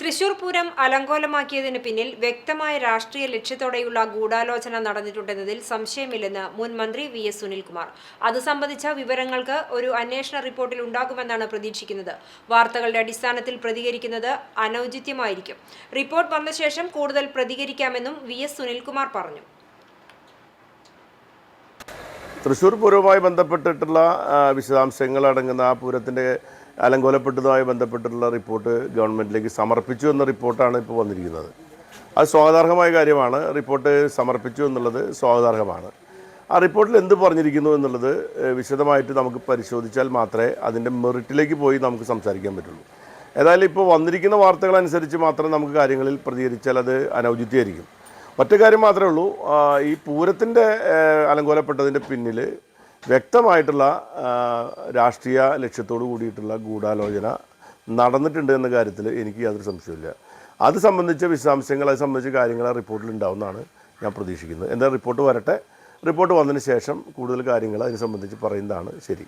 തൃശൂർ പൂരം അലങ്കോലമാക്കിയതിന് പിന്നിൽ വ്യക്തമായ രാഷ്ട്രീയ ലക്ഷ്യത്തോടെയുള്ള ഗൂഢാലോചന നടന്നിട്ടുണ്ടെന്നതിൽ സംശയമില്ലെന്ന് മുൻ മന്ത്രി വി എസ് സുനിൽകുമാർ. അത് സംബന്ധിച്ച വിവരങ്ങൾക്ക് ഒരു അന്വേഷണ റിപ്പോർട്ടിൽ ഉണ്ടാകുമെന്നാണ് പ്രതീക്ഷിക്കുന്നത്. വാർത്തകളുടെ അടിസ്ഥാനത്തിൽ പ്രതികരിക്കുന്നത് അനൌചിത്യമായിരിക്കും. റിപ്പോർട്ട് വന്ന ശേഷം കൂടുതൽ പ്രതികരിക്കാമെന്നും വി എസ് സുനിൽകുമാർ പറഞ്ഞു. തൃശ്ശൂർ പൂരവുമായി ബന്ധപ്പെട്ടിട്ടുള്ള വിശദാംശങ്ങൾ അടങ്ങുന്ന ആ പൂരത്തിന്റെ അലങ്കോലപ്പെട്ടതുമായി ബന്ധപ്പെട്ടിട്ടുള്ള റിപ്പോർട്ട് ഗവൺമെന്റിലേക്ക് സമർപ്പിച്ചു എന്ന റിപ്പോർട്ടാണ് ഇപ്പോൾ വന്നിരിക്കുന്നത്. അത് സ്വാഗതാർഹമായ കാര്യമാണ്. റിപ്പോർട്ട് സമർപ്പിച്ചു എന്നുള്ളത് സ്വാഗതാർഹമാണ്. ആ റിപ്പോർട്ടിൽ എന്ത് പറഞ്ഞിരിക്കുന്നു എന്നുള്ളത് വിശദമായിട്ട് നമുക്ക് പരിശോധിച്ചാൽ മാത്രമേ അതിന്റെ മെറിറ്റിലേക്ക് പോയി നമുക്ക് സംസാരിക്കാൻ പറ്റുള്ളൂ. ഏതായാലും ഇപ്പോൾ വന്നിരിക്കുന്ന വാർത്തകളനുസരിച്ച് മാത്രം നമുക്ക് കാര്യങ്ങളിൽ പ്രതികരിച്ചാൽ അത് അനൗചിത്യമായിരിക്കും ഒറ്റ കാര്യം മാത്രമേ ഉള്ളൂ. ഈ പൂരത്തിന്റെ അലങ്കോലപ്പെട്ടതിന്റെ പിന്നിൽ വ്യക്തമായിട്ടുള്ള രാഷ്ട്രീയ ലക്ഷ്യത്തോടു കൂടിയിട്ടുള്ള ഗൂഢാലോചന നടന്നിട്ടുണ്ട് എന്ന കാര്യത്തിൽ എനിക്ക് യാതൊരു സംശയമില്ല അത് സംബന്ധിച്ച വിശദാംശങ്ങൾ അത് സംബന്ധിച്ച കാര്യങ്ങൾ ആ റിപ്പോർട്ടിൽ ഉണ്ടാവുമെന്നാണ് ഞാൻ പ്രതീക്ഷിക്കുന്നത്. എന്താ റിപ്പോർട്ട് വരട്ടെ. റിപ്പോർട്ട് വന്നതിന് ശേഷം കൂടുതൽ കാര്യങ്ങൾ അതിനെ സംബന്ധിച്ച് പറയുന്നതാണ് ശരി.